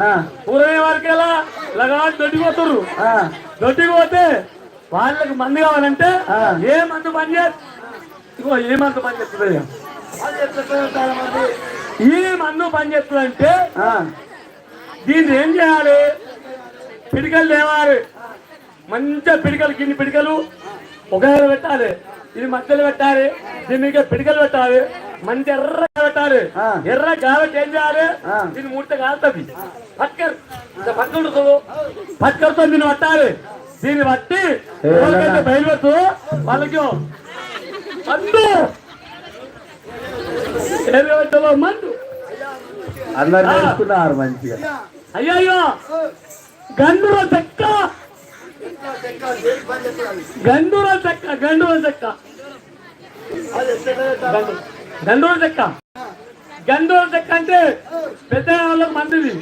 ఆ, ఊరనే వారికి ఎలా ఇలాగా దొడ్డికి పోతుర్రు ఆ, దొడ్డికి పోతే వాళ్ళకి మందు కావాలంటే. ఏ మందు పని చేస్తుంది ఇగో ఏ మందు పని చేస్తుంది ఈ మందు పని చేస్తుందంటే ఆ, దీన్ని ఏం చేయాలి? పిడికలు తేవాలి. మంచిగా పిడికలు గిన్ని పిడికలు ఒకవేళ పెట్టాలి. ఇది మధ్యలో పెట్టాలి. దీని మీద పిడికలు పెట్టాలి. మంచి ఎర్రగా పెట్టాలి ఆ. ఎర్ర కాబట్టి ఏం చేయాలి. దీన్ని ముడితే కాలుతుంది. పక్కర్ పక్కడుతో పక్కడితో దీన్ని పట్టాలి. దీన్ని పట్టి బయలుపెడుతూ వాళ్ళకి మందు. మందు. అందరు నేర్చుకున్నారు మంచిగా. అయ్యయ్యో గండుర చెక్క. గండుర చెక్క గండుర చెక్క. గండుర చెక్క. గండుర చెక్క అంటే పెద్ద వాళ్ళకి మందుది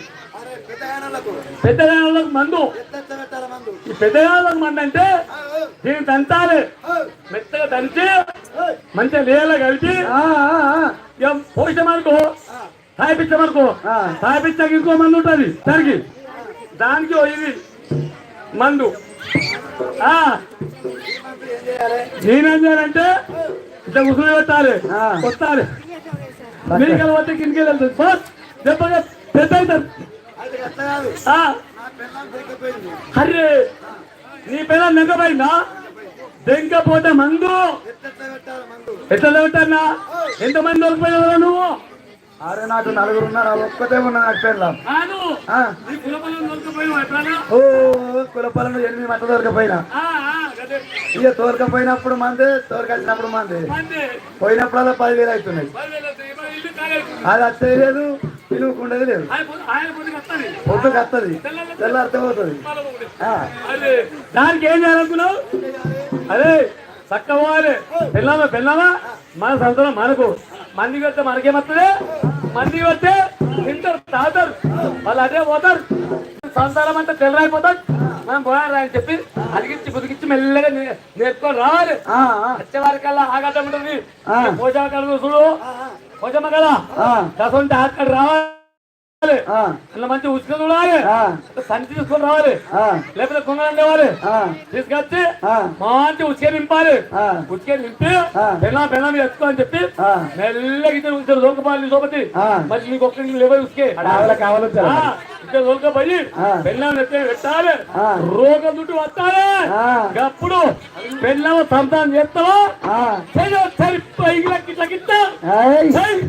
పెద్ద వాళ్ళకి మందు. ఈ పెద్ద వాళ్ళకి మందు అంటే దీన్ని దంచాలి. మెత్తగా దంచి మంచిగా నీళ్ళ కలిపి ఆ, ఆ, ఆ, ఇక మందు ఉంటుంది. దానికి. దానికి ఇది మందు. నేనేం చేయాలంటే ఇట్లా ఉసురు పెట్టాలి. కొట్టాలి మెడికల్ పోతే కిందకి వెళ్తుంది దెబ్బగా పెద్ద అవుతారు. అరే నీ పిల్ల నెగ్గపోయిందా దెంకపోతే మందు. ఎట్లా పెట్టానా ఎంతమంది దొరికిపోయినా నువ్వు? అరే నాకు నలుగురు ఉన్నారు? ఒక్కటే ఉన్నా నాకు ఎట్లా ఓ కులపాలను ఎనిమిది మట్ట దొరకపోయినా. ఇక తోరకపోయినప్పుడు మంది తోరకొచ్చినప్పుడు మంది. పోయినప్పుడల్లా పదివేలు అవుతున్నాయి. అది వచ్చేది లేదు పిలువకుండేది లేదు. పొద్దుకి వస్తాది. తెల్లారితే పోతుంది. దానికి ఏం చేయాలనుకున్నావు? అదే చక్క పోవాలి పెళ్ళామా పెళ్ళామా? మన సంవత్సరం మనకు. మందికి వస్తే మనకేమవుతుంది? మందికి వస్తే తింటారు తాగుతారు. వాళ్ళు అదే పోతారు. సంసారం అంతా తెల్లరైపోతారు మనం పోయాలి అని చెప్పి అడిగించి బుదిగించి మెల్లగా నేర్చుకొని రావాలి. వచ్చేవారికల్లా ఆగటం ఉంటుంది. కలుగు చూడు. పోషమ్మ కదా? ఆ, దసంటే అక్కడ రావాలి. అలా మంచి ఉసుక చూడాలి. సంచి తీసుకొని రావాలి. లేకపోతే కొంగలు ఆ, తీసుకొచ్చి మంచి ఉచికే నింపాలి. ఆ, ఉచికే నింపి ఆ. బెల్లం బెల్లం ఎత్తుకో అని చెప్పి. మెల్లగా ఇద్దరు ఇద్దరు దొరకపోవాలి సోపతి. మరి నీకు ఒక్కరికి లేవై ఉచికే. కావాలా దొరకపోయి ఆ. బెల్లం ఎత్తే పెట్టాలి. రోగం దుట్టు వస్తాలి. అప్పుడు బెల్లం సంతానం చేస్తావా? లెక్క ఇట్లా చెయ్యి.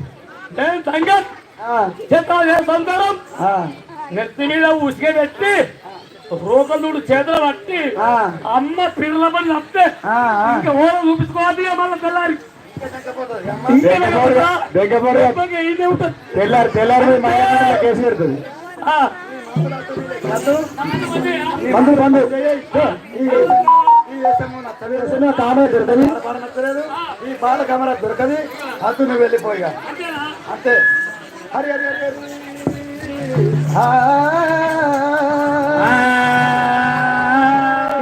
నేను సంగత్ ఆ, నెత్తి మీద ఉసిగే పెట్టి రోకలుడు చేతులు పట్టి. అమ్మ పిల్లల పని ఆ. ఇంకా ఓరం చూపించుకోవాలి మళ్ళీ తెల్లారి. తెల్లారి తెల్లారి కేసు పెడుతుంది దొరకది. ఈ బాల కమర దొరకది అతను నువ్వు వెళ్ళిపోయిగా అంతే. హరి హరి.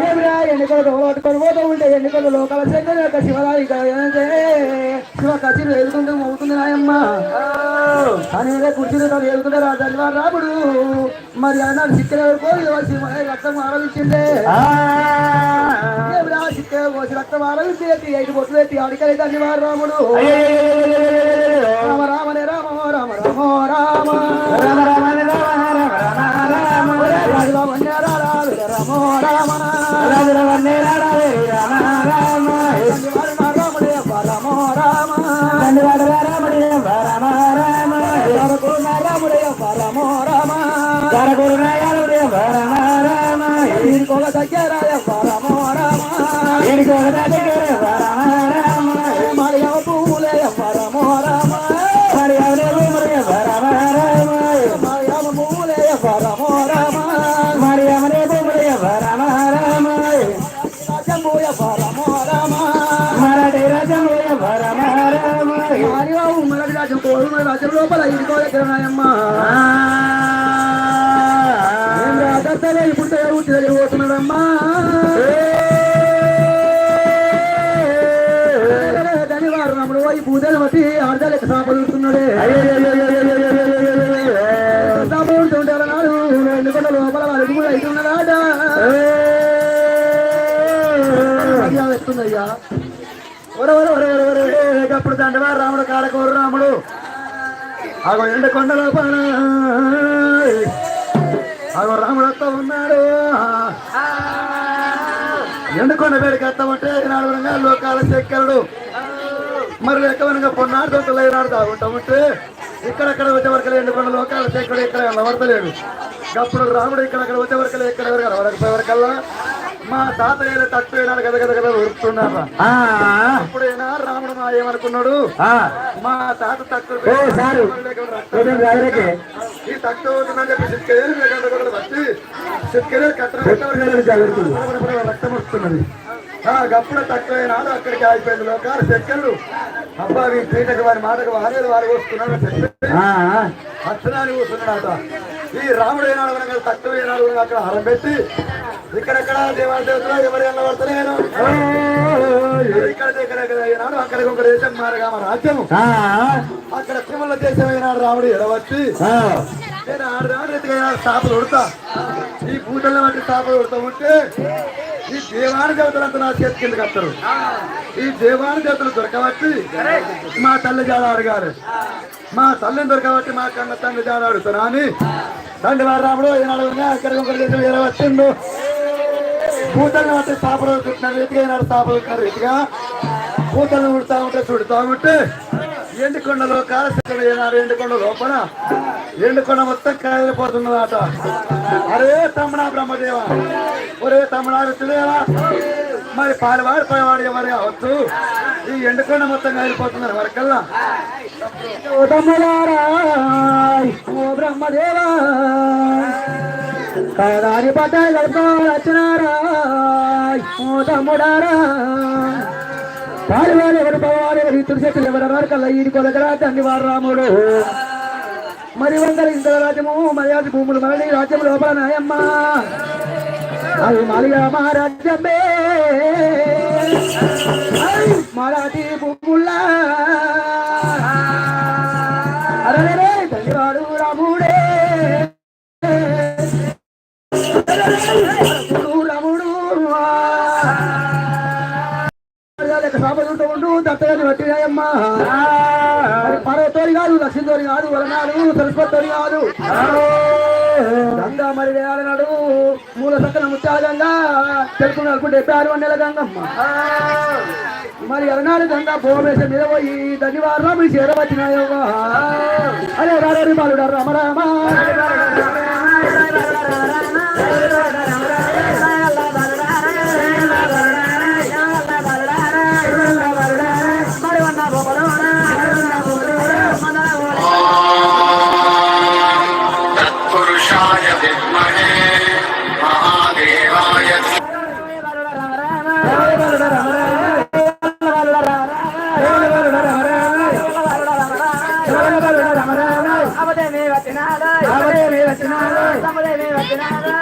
ఏమిరా ఎన్నికలు దొంగలాటుకొని పోతూ ఉంటే ఎన్నికలు లోకాల యొక్క శివరాయి శివ కచ్చిలు ఎదుగుతుంటే మోగుతుంది నాయమ్మ ఏదో కుర్చీలు తను ఎదుగుతుంటే రాముడు. మరి ఆయన సిక్కల పోయి శివ రక్తం ఆరవించిందే ఏమిరా రక్తం ఆరవించి ఎత్తి ఐదు బొట్లు ఎత్తి రాముడు రామ రామనే రామ రామ రామ రామ రామ రామనే రామ రామ ఉమ్మడి రాజ్యం కోరు రాజ్యం లోపల ఇంకో దగ్గర నాయమ్మ ఇప్పుడు తయారు పోతున్నాడమ్మా ధనివారు నమ్ముడు ఈ పూజలు బట్టి ఆడదాలు సాపడుతున్నాడే దండవా రాముడు కాడకూరు రాముడు. అగో ఎండ కొండల అగో రాముడు అత్త ఉన్నాడు. ఎండుకొండ వేడికి వస్తామంటే నాడు లోకాల చెక్కరుడు మరి లెక్కవనగా పొన్నాడు దొంగలు అయినాడు తాగుంటామంటే ఇక్కడక్కడ వచ్చే వరకు ఎండుకొండ లోకాల చెక్కడు ఇక్కడ కనబడతలేడు. అప్పుడు రాముడు ఇక్కడక్కడ వచ్చే వరకు ఇక్కడ ఎవరు కనబడకపోయే వరకల్లా మా తాతయ్య తట్టు అయినాడు కదా కదా కదా ఉరుకుతున్నారా అప్పుడైనా రాముడు మా ఏమనుకున్నాడు మా తాత తక్కువ ఈ తక్కువ అవుతుందని చెప్పి వచ్చి కట్టడం రక్తం వస్తున్నది. తక్కువైన నాడు అక్కడికి ఆగిపోయింది. లోకాలు చెక్కలు అబ్బా ఈ పీటకు వారి మాటకు వారేది వారు వస్తున్నాడు అక్షరాన్ని కూర్చున్నాడు ఈ రాముడు ఏనాడు తక్కువ ఏనాడు అక్కడ హరం పెట్టి ఇక్కడెక్కడ దేవాల దేవతలు ఎవరు ఎన్నబడతలేరు ఇక్కడ దగ్గర ఏనాడు అక్కడికి ఒక దేశం మారగా మన రాజ్యము అక్కడ తిమ్మల దేశం అయినాడు రాముడు ఎడవచ్చి నేను ఆడు రాడు ఎత్తుగా స్థాపలు ఉడతా. ఈ పూటల్లో వంటి స్థాపలు ఉడతా ఉంటే ఈ దేవాని దేవతలంతా నా చేతి కిందకి వస్తారు. ఈ దేవాని దేవతలు దొరకబట్టి మా తల్లి జాడ అడిగారు మా తల్లిని దొరకబట్టి మా కన్న తండ్రి జాడ అడుగుతాను అని తండ్రి వారు రాముడు ఈనాడు అక్కడికి ఒకటి చేసి వేరే వచ్చిండు పూతలను అంటే స్థాపన చుట్టినారు ఎత్తుగా ఈనాడు స్థాపన చుట్టినారు ఎత్తుగా పూతలను ఉడతా ఉంటే చుడుతా ఉంటే ఎండుకొండలో కాలశిఖరం ఏనాడు ఎండుకొండ లోపల ఎండుకొండ మొత్తం కదిలిపోతున్నదాట అరే తమ్ముడా బ్రహ్మదేవ ఒరే తమ్ముడా రుచుదేవా మరి పాలవాడు పైవాడు ఎవరు కావచ్చు? ఈ ఎండుకొండ మొత్తం కదిలిపోతున్నారు వరకల్లా. ఓ తమ్ముడారా ఓ బ్రహ్మదేవా. కదారి పట్టాలు వచ్చినారా ఓ తమ్ముడారా పారివారు ఎవరు పగవారు ఎవరు ఇతరు చెట్లు ఎవరు వరకల్లా ఈడి కొలకరా తండ్రి వారు రాముడు మరి వందల ఇంత రాజ్యము మర్యాద భూములు మరణి రాజ్యం లోపల నాయమ్మ అది మాలిగా మా మరాఠీ భూముల్లా పట్టినాయమ్మా పర్వతోని కాదు లక్ష్మీతోని కాదు వలనాడు సరస్వతితోని కాదు. గంగా మరి వేయాలన్నాడు మూల సక్కన ముత్యాల గంగా తెలుపు నలుపు డెబ్బై ఆరు గంగమ్మ. మరి అలనాడు గంగా భూమేశం మీద పోయి ధన్యవాదాలు మీ చేరవచ్చినాయవ్వా అరే రారీ బాలుడారు రామ రామ.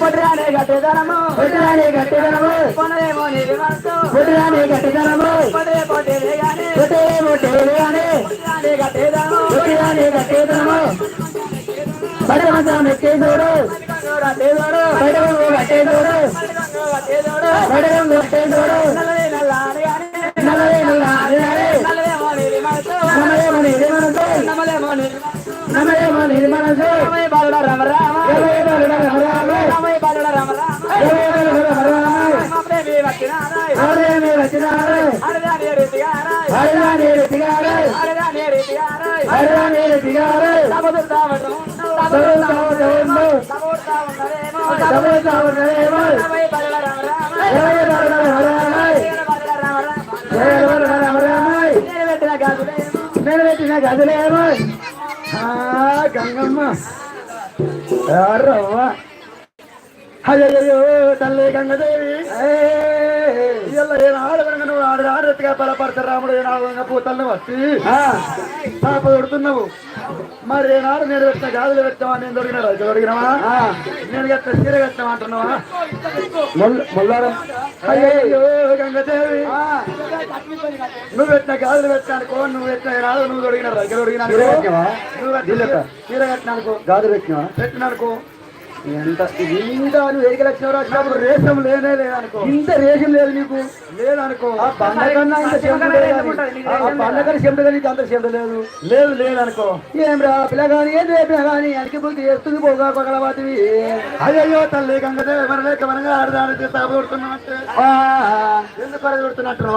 కొట్టరానే గట్టెదనము కొట్టరానే గట్టెదనము కొనలేమో నీది మనసు కొట్టరానే గట్టెదనము కొట్టే కొట్టేది గాని కొట్టే కొట్టేది గాని కొట్టరానే గట్టెదనము కొట్టరానే గట్టెదనము బడగంగం ఎక్కే చూడు బడగంగం కట్టే చూడు బడగంగం కట్టే చూడు నల్లదే నల్లారి నల్లదే మనసు నమలేమో నీది మనసు బాలుడ రామ నిలబెట్టిన గదులేమో గంగమ్మ ఎవరవ్వ అయ్యో తల్లి గంగదేవి ఇలా కనుక నువ్వు ఆడు ఆడెత్తుగా బలపడతారు రాముడు ఏనాడు కనుక పూతల్ని వచ్చి పాప కొడుతున్నావు. మరి ఏనాడు నేను పెట్టిన గాజులు పెట్టావా? నేను దొరికినా రైతు దొరికినావా? నేను గట్ట చీర కట్టినావా అంటున్నావా? ముల్లారం? గంగదేవి. నువ్వు పెట్టిన గాజులు పెట్టానుకో నువ్వు పెట్టిన ఏనాడు నువ్వు దొరికిన రైతు దొరికినా నువ్వు చీర కట్టినానుకో. గాజులు పెట్టినా పెట్టినానుకో. ఎంత ఇంత నువ్వు ఎదిగి లక్షణం రాసినప్పుడు రేషం లేనే లేదనుకో. ఇంత రేషం లేదు నీకు? లేదనుకో. ఆ బండ కన్నా ఇంత చెమట లేదు. బండ కన్నా చెమట కానీ అంత చెమట లేదు. లేదు లేదనుకో. ఏం రా పిల్లగాని ఏం రేపినా కానీ అనికి బుద్ధి చేస్తుంది పోగా పగలవాటివి అయ్యో తల్లి గంగదే మరి లేక మనగా ఆడదానికి తాపడుతున్నట్టు ఎందుకు పడగొడుతున్నట్టు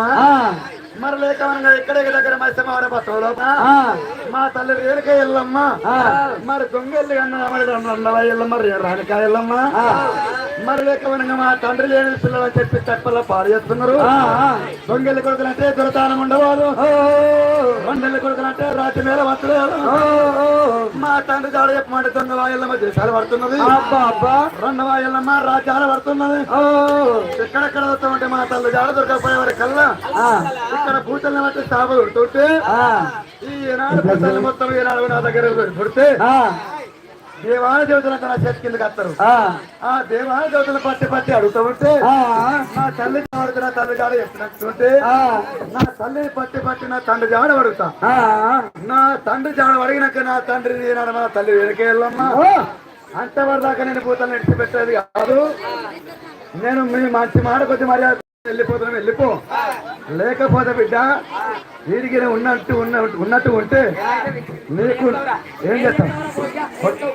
మరి లేక ఇక్కడే దగ్గర మత్స్యమార పత్రంలో మా తల్లి రేణుక ఎల్లమ్మ మరి దొంగెల్లి అన్న మరి ఎల్లమ్మ రానిక ఎల్లమ్మ మరి లేక మనగా మా తండ్రి లేని పిల్లలు అని చెప్పి తప్పల్లో పాడు చేస్తున్నారు. దొంగెల్లి కొడుకులంటే దురతానం ఉండవాదు రెండెల్లి కొడుకులంటే రాత్రి మేల వస్తలేదు మా తండ్రి జాడ చెప్పమంటే దొంగ వాయల్లమ్మ దేశాలు పడుతున్నది. రెండవ ఎల్లమ్మ రాజ్యాలు పడుతున్నది. ఎక్కడెక్కడ వస్తామంటే మా తల్లి జాడ దొరకకపోయే వారి కల్లా ఇక్కడ పూతల్ని బట్టి స్థాపన పెడుతుంటే ఈ ఈనాడు పూతల్ని మొత్తం ఈనాడు నా దగ్గర పెడితే దేవాల దేవతలు నా చేతి కిందకి వస్తారు ఆ. దేవాల దేవతలు పట్టి పట్టి అడుగుతూ ఉంటే నా తల్లి జాడకు నా తల్లి జాడ ఎత్తినట్టుంటే నా తల్లిని పట్టి పట్టి నా తండ్రి జాడ అడుగుతా నా తండ్రి జాడ అడిగినాక నా తండ్రి మా తల్లి వెనకే వెళ్ళమ్మా. అంతవరకు దాకా నేను పూతలు విడిచిపెట్టేది కాదు. నేను మీ మంచి మాట కొద్ది మర్యాద వెళ్ళిపోతున్నాను వెళ్ళిపో. లేకపోతే బిడ్డ వీరికి ఉన్నట్టు ఉన్న ఉన్నట్టు ఉంటే నీకు ఏం చేస్తాం?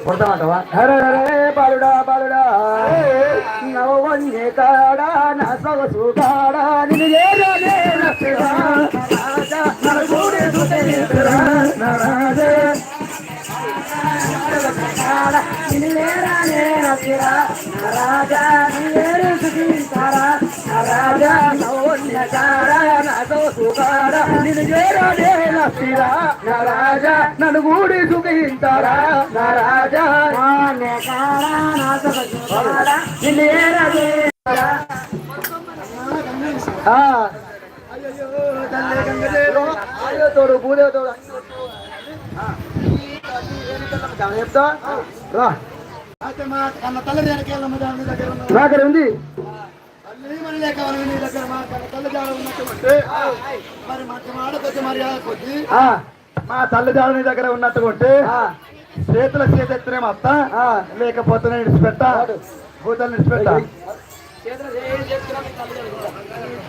కొడతామంటావా? అరే అరే బాలుడా బాలుడా. నవ్వన్నే కాడా నా సొగసు కాడా నిన్ను రాజా రాజా నన్ను గూడి సుఖించారా నా రాజా తోడు తోడు చెప్తా రా దగ్గర ఉంది. మా తల్లిదారు నీ దగ్గర ఉన్నట్టు ఉంటే చేతుల చేతి ఎత్తునే అత్త లేకపోతే విడిచిపెట్టా భూతాలు విడిచిపెట్టా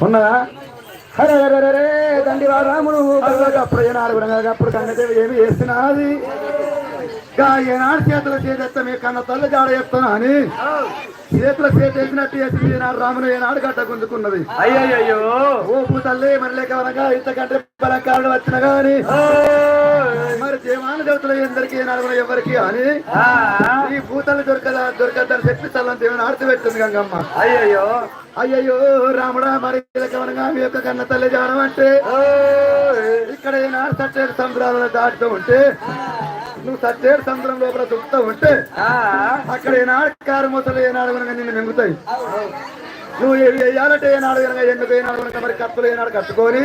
ఉన్నదా? హరే హరే హరే దండి వా రాముడు. అప్పుడు ఏనాడు అప్పుడు కన్నదేవి ఏమి చేస్తున్నది గా ఏనాడు చేతుల చేతి మీ కన్న తల్లి జాడ చెప్తున్నా అని. చేతుల చేతి ఎత్తినట్టు చేసి ఏనాడు రాముడు ఏనాడు గడ్డ గుంజుకున్నది. అయ్యయ్యో ఓ పూతల్లి మరి లేక అనగా ఇంతకంటే బలంకారుడు వచ్చిన గాని. మరి దేవాన దేవతలు ఎందరికి ఏనాడు ఎవరికి అని. ఈ పూతలు దొరకదా దొరకద్దని చెప్పి తల్లని దేవుని ఆర్తి పెట్టింది గంగమ్మ. అయ్యయ్యో. అయ్యయ్యో రాముడా మరి ఇలకవనగా మీ యొక్క కన్న తల్లి జానం అంటే. ఇక్కడ ఏనాడు సట్టేడు సముద్రాలను దాటుతూ ఉంటే నువ్వు సట్టేడు సముద్రం లోపల దుక్కుతూ ఉంటే అక్కడ ఏనాడు కారమూతలు ఏనాడు కనుక నిన్ను మింగుతాయి నువ్వు ఏ- వేయాలంటే ఏనాడు కనుక ఎందుకు ఏనాడు కనుక మరి కత్తులు ఏనాడు కట్టుకొని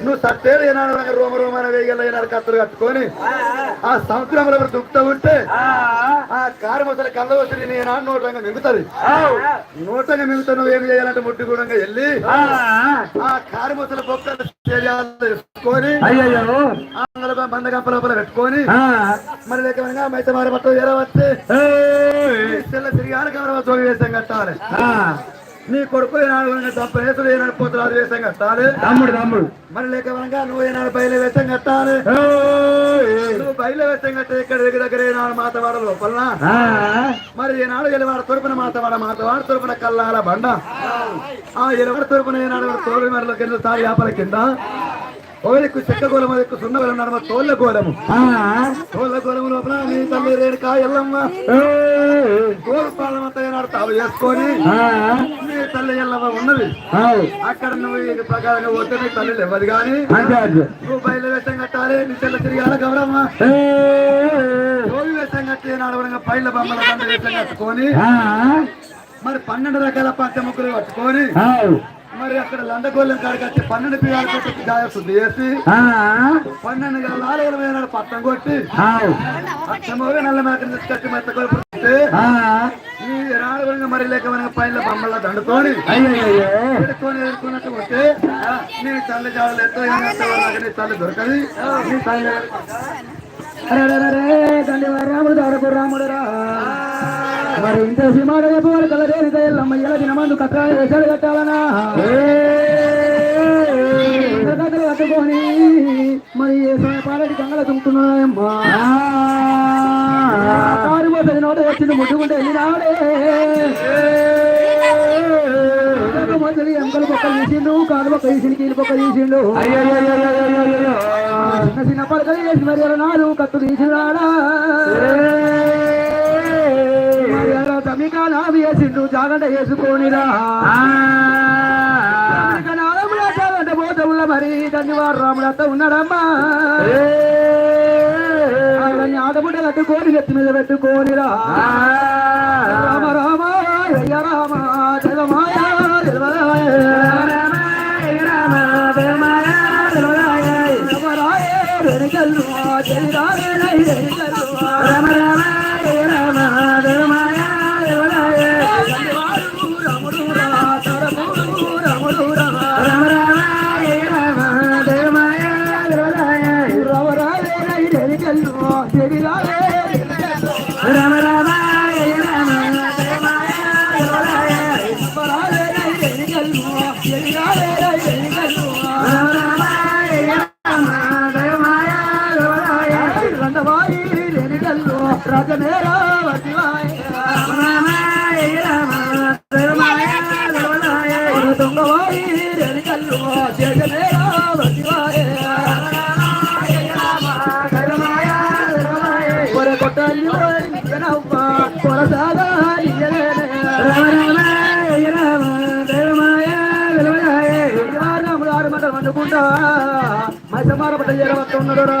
నువ్వు సట్టేడు ఏనాడు రోమ రోమైన వేయగల ఏనాడు కత్తులు కట్టుకొని ఆ సముద్రంలో దుక్కుతూ ఉంటే ఆ కారమూతల కళ్ళ వచ్చి నేను నోటంగా మింగుతుంది. నోటంగా మింగుతా నువ్వు ఏం చేయాలంటే ముట్టి కూడా వెళ్ళి ఆ. కారమూతల బొక్కలు చేసుకొని అందులో బందగంప లోపల పెట్టుకొని మరి లేక మైత మారి పట్టు ఎరవచ్చి తెల్ల తిరిగాను కమర జోగి వేసం కట్టాలి. నీ కొడుకు ఏనాడు తప్ప వేసులు ఏనాడు అది వేసం కట్టాలి. తమ్ముడు తమ్ముడు మరి లేక నువ్వు ఏనాడు బయలు వేసం కట్టాలి. నువ్వు బయలు వేసం కట్టే ఇక్కడ దగ్గర దగ్గర ఏనాడు మాతవాడ లోపల మరి ఈనాడు ఎలవాడ తొరుపున మాతవాడ మాతవాడ తొరుపున కల్లాల బండ. ఆ ఎలవాడ తొరుపున ఈనాడు తోలు మరల కింద తాడి ఆపల కింద. ఓలిక్కు చెక్క గోలము ఎక్కువ సున్న గోలం నడమ తోళ్ళ గోలము. తోళ్ళ గోలము లోపల నీ తల్లి రేణుకా ఎల్లమ్మ. ఏనాడు తావు చేసుకొని నీ తల్లి ఎల్లవ ఉన్నది. అక్కడ నువ్వు ఈ ప్రకారంగా పోతే నీ తల్లి ఇవ్వదు కానీ అంతే అంతే. నువ్వు బయలు వేషం కట్టాలి నీ తెల్ల తిరిగాల గౌరమ్మ. రోజు వేషం కట్టి నాడు పైల బొమ్మల దండ వేషం కట్టుకొని మరి పన్నెండు రకాల పంచ ముక్కలు పట్టుకొని మరి అక్కడ లండగోళ్ళం కాడికి పన్నెండు పిల్లలు కొట్టి గాయ శుద్ధి చేసి ఆ, పన్నెండు గల ఆలుగుల మీద పట్టం కొట్టి అక్షమోగా నల్ల మేకని తీసుకొచ్చి మెత్త ఆ, ఈ రాడుగా మరి లేక మనకి పైల బొమ్మల దండుకొని ఎడుకున్నట్టు ఉంటే ఆ, నీ తల్లి జాడలు ఎంతో ఏమంటే వాళ్ళకి నీ తల్లి దొరకది. నీ తల్లి రాముడు దాడకు రాముడు రా మరి ఇంత సినిమాలు చెప్పవాలి కదా దేని దయల్లమ్మ ఇలా దినమందు కట్టాలి వేసాడు కట్టాలనా కథలు కట్టుకొని మరి ఏ సమయ పాలటి గంగల తుంటున్నాయమ్మా కారు పోతుంది నోట వచ్చింది ముట్టుకుంటే వెళ్ళినాడే మొదలు ఎంకలు పక్క తీసిండు కాలు పక్క తీసిండు కీలు పక్క తీసిండు. చిన్న చిన్న పడకలు చేసి మరి నాలుగు కట్టు తీసినాడా మరి ఎలా తమికా నావి వేసిండు జాగంట వేసుకోనిరా. పోతముల మరి ధన్యవాడు రాముడు అంతా ఉన్నాడమ్మా. ఆడబుడ్డ కట్టుకొని నెత్తి మీద పెట్టుకోనిరా. రామ రామ రామ జగమాయ. జగమాయ రాజమేరా దొంగవాయి రెనికల్లు జగమేరా కొర కొట్టల్లి నవ్వ కొరసాగా రాముడు ఆరు మంటలు వండుకుంటా మైసమార పట్ట చేరవస్తున్నాడు రా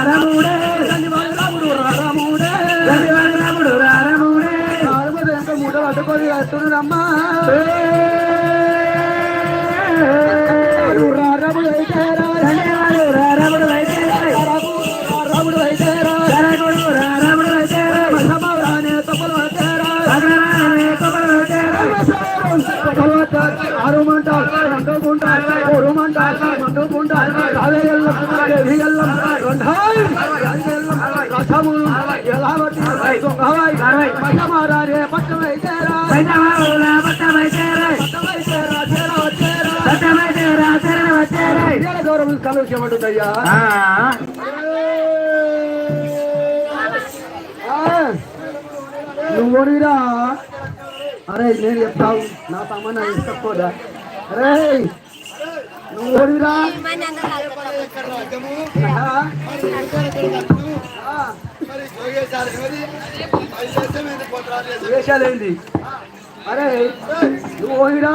గౌరవం కలుషమంటుందయ్యా ఆ, నువ్వు ఓడిరా. అరే నేను చెప్తావు నా తమ్మన్న ఇష్టపోదా అరే నువ్వు ఓడిరా? వేషాలేంది? అరే నువ్వు ఓడిరా.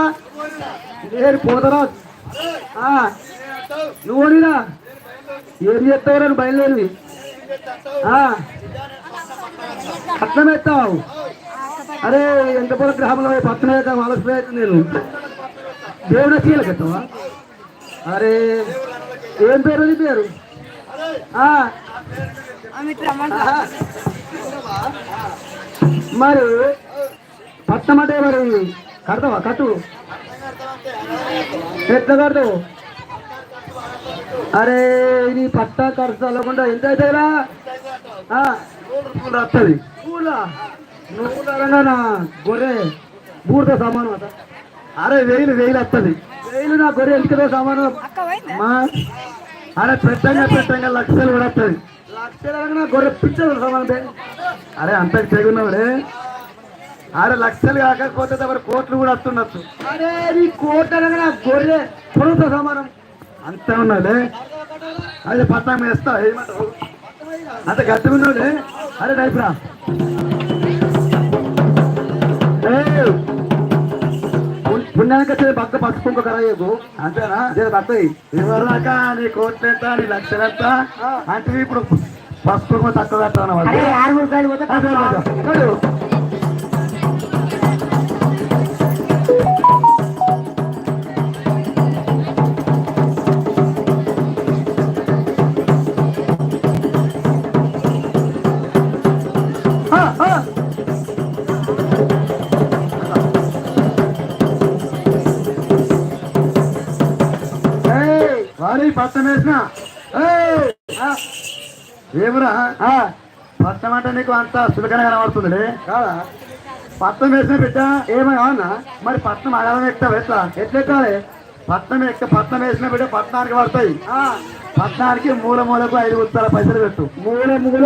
నేను పోతరా? ఆ, నువ్వు ఓడిరా ఏం చేస్తావు నేను బయలుదేరి? కట్నం ఎత్తావు? అరే ఎంత గ్రామంలో పక్కన వేద్దాం ఆలస్యం నేను. దేవుడు చీలకు ఎత్తావా? అరే ఏం పేరు నీ పేరు. మరి పట్నం అంటే మరి కడతావా? కట్టు. ఎట్లా కడతావు? అరే నీ పట్ట ఖర్చు అవ్వకుండా ఎంత అవుతాయిరా నూరు వస్తుంది పూలా నువ్వు తెలంగాణ గొర్రె బూడితో సమానం అట. అరే వెయిలు వెయిలు వస్తుంది వెయిలు నా గొర్రె ఎంతదో సమానం? అరే పెట్టంగా పెట్టంగా లక్షలు కూడా వస్తుంది లక్షలు అనగా గొర్రె పిచ్చలు సమానం. అరే అంత తెగున్నావుడే. ఆడ లక్షలు కాకపోతే తమరు కోట్లు కూడా వస్తుండొచ్చు అరే నీ కోట అనగా గొర్రె పొడుగుతా సమానం. అంతే ఉన్నది? అదే పట్నం వేస్తా ఏమంటావు? అంత గట్టి ఉన్నది అరే రైపురా పుణ్యానికి వచ్చే భక్త పసుపు ఇంకో కరాయకు. అంతేనా? ఎవరాక నీ కోట్లు ఎంత నీ లక్షలు ఎంత అంటే ఇప్పుడు పసుపు తక్కువ పెట్టాను నీకు అంత సులకన కనబడుతుంది పట్టం వేసిన బిడ్డ ఏమన్నా మరి పట్నం అడగడం ఎక్కువ ఎట్లా? ఎట్లా ఎక్కాలి? పట్నం ఎక్క పట్నం వేసిన బిడ్డ పట్టణానికి పడతాయి. పట్టణానికి మూల మూలకు ఐదు ఉత్తర పైసలు పెట్టు. మూల మూల